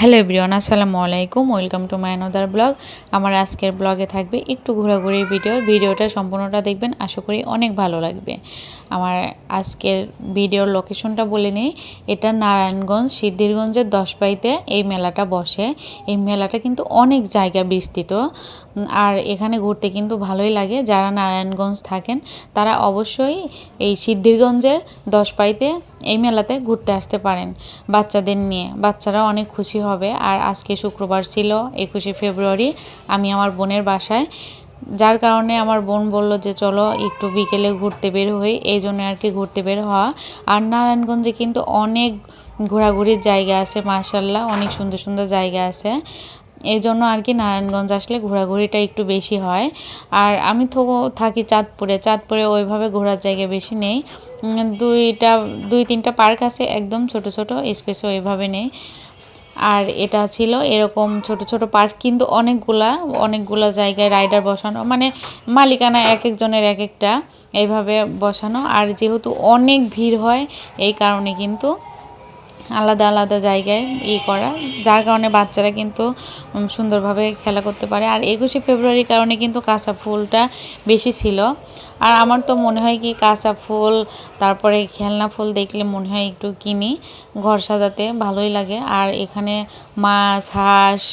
Hello everyone, আসসালামু আলাইকুম। Welcome to my another blog. আমার আজকের ব্লগে থাকবে একটু ঘোরাঘুরি ভিডিও। ভিডিওটা সম্পূর্ণটা দেখবেন, আশা করি অনেক ভালো লাগবে। আমার আজকের ভিডিওর লোকেশনটা বলে নিই। এটা নারায়ণগঞ্জ, সিদ্ধিরগঞ্জের দশপাইতে এই মেলাটা বসে। এই মেলাটা কিন্তু অনেক জায়গা বিস্তৃত। আর এখানে ঘুরতে কিন্তু ভালোই লাগে। যারা নারায়ণগঞ্জ থাকেন, তারা অবশ্যই এই সিদ্ধিরগঞ্জের দশপাইতে এই মেলাতে ঘুরতে আসতে পারেন বাচ্চাদের নিয়ে। বাচ্চারা অনেক খুশি হবে। আর আজকে শুক্রবার ছিল, একুশে ফেব্রুয়ারি। আমি আমার বোনের বাসায়। যার কারণে আমার বোন বলল যে, চলো একটু বিকেলে ঘুরতে বের হই। এই জন্য আর কি ঘুরতে বের হওয়া। আর নারায়ণগঞ্জে কিন্তু অনেক ঘোরাঘুরির জায়গা আছে মার্শাল্লাহ অনেক সুন্দর সুন্দর জায়গা আছে। এই জন্য আর কি নারায়ণগঞ্জ আসলে ঘোরাঘুরিটা একটু বেশি হয়। আর আমি তো থাকি চাঁদপুরে। চাঁদপুরে ওইভাবে ঘোরার জায়গা বেশি নেই। দুইটা, দুই তিনটা পার্ক আছে একদম ছোট ছোট স্পেসও ওইভাবে নেই। আর এটা ছিল এরকম ছোট ছোট পার্ক, কিন্তু অনেকগুলা, অনেকগুলো জায়গায় রাইডার বসানো মানে মালিকানা এক একজনের এক একটা এইভাবে বসানো। আর যেহেতু অনেক ভিড় হয়, এই কারণে কিন্তু আলাদা আলাদা জায়গায় ই করা, যার কারণে বাচ্চারা কিন্তু সুন্দরভাবে খেলা করতে পারে। আর একুশে ফেব্রুয়ারির কারণে কিন্তু কাঁচা ফুলটা বেশি ছিল। আর আমার তো মনে হয় কি, কাঁচা ফুল, তারপরে খেলনা ফুল দেখলে মনে হয় একটু কিনি। ঘর সাজাতে ভালোই লাগে। আর এখানে মাছ, হাঁস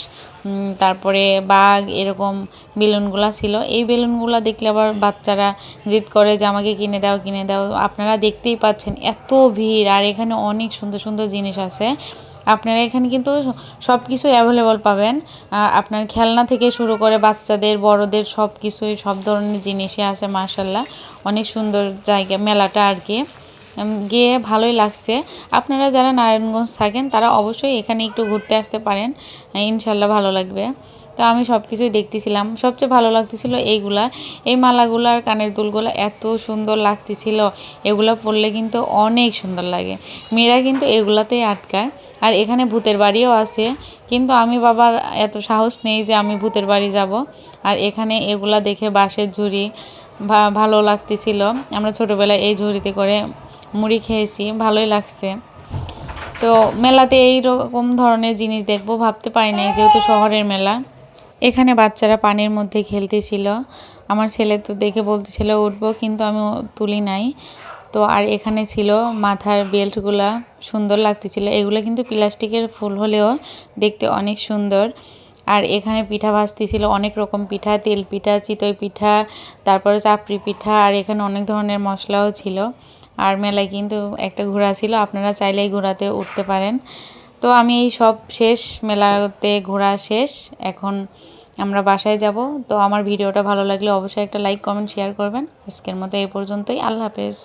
তারপরে বাঘ, এরকম বেলুনগুলো ছিল। এই বেলুনগুলো দেখলে আবার বাচ্চারা জিদ করে যে, আমাকে কিনে দাও কিনে দাও। আপনারা দেখতেই পাচ্ছেন এত ভিড়, আর এখানে অনেক সুন্দর সুন্দর জিনিস আছে। আপনারা এখানে কিন্তু সব কিছু অ্যাভেলেবল পাবেন আপনার খেলনা থেকে শুরু করে বাচ্চাদের, বড়দের সব কিছুই সব ধরনের জিনিসই আছে মার্শাল্লাহ অনেক সুন্দর জায়গা, মেলাটা আর কি। গিয়ে ভালোই লাগছে। আপনারা যারা নারায়ণগঞ্জ থাকেন, তারা অবশ্যই এখানে একটু ঘুরতে আসতে পারেন। ইনশাল্লাহ ভালো লাগবে। তো আমি সব কিছুই দেখতেছিলাম। সবচেয়ে ভালো লাগতেছিল এইগুলা। এই মালাগুলো আর কানের দুলগুলো এত সুন্দর লাগতেছিল। এগুলো পরলে কিন্তু অনেক সুন্দর লাগে। মেয়েরা কিন্তু এগুলাতেই আটকায়। আর এখানে ভূতের বাড়িও আছে। কিন্তু আমি বাবার এত সাহস নেই যে আমি ভূতের বাড়ি যাব। আর এখানে এগুলা দেখে বাঁশের ঝুড়ি ভালো লাগতেছিল। আমরা ছোটোবেলায় এই ঝুড়িতে করে মুড়ি খেয়েছি, ভালোই লাগছে। তো মেলাতে এই রকম ধরনের জিনিস দেখব, ভাবতে পারি নাই, যেহেতু শহরের মেলা। এখানে বাচ্চারা পানির মধ্যে খেলতেছিল। আমার ছেলে তো দেখে বলতেছিল, উঠবো, কিন্তু আমি তুলি নাই। তো আর এখানে ছিল মাথার বেল্টগুলা সুন্দর লাগতেছিল। এগুলো কিন্তু প্লাস্টিকের ফুল হলেও দেখতে অনেক সুন্দর। আর এখানে পিঠা ভাজতেছিল, অনেক রকম পিঠা, তেল পিঠা, চিতই পিঠা, তারপরে চাপড়ি পিঠা, আর এখানে অনেক ধরনের মশলাও ছিল। আর মেলায় কিন্তু একটা ঘোড়া ছিল, আপনারা চাইলেই ঘোড়াতে উঠতে পারেন। তো আমি এই সব শেষ, মেলাতে ঘোরা শেষ, এখন আমরা বাসায় যাব। তো আমার ভিডিওটা ভালো লাগলে অবশ্যই একটা লাইক, কমেন্ট, শেয়ার করবেন। আজকের মতো এই পর্যন্তই, আল্লাহ হাফেজ।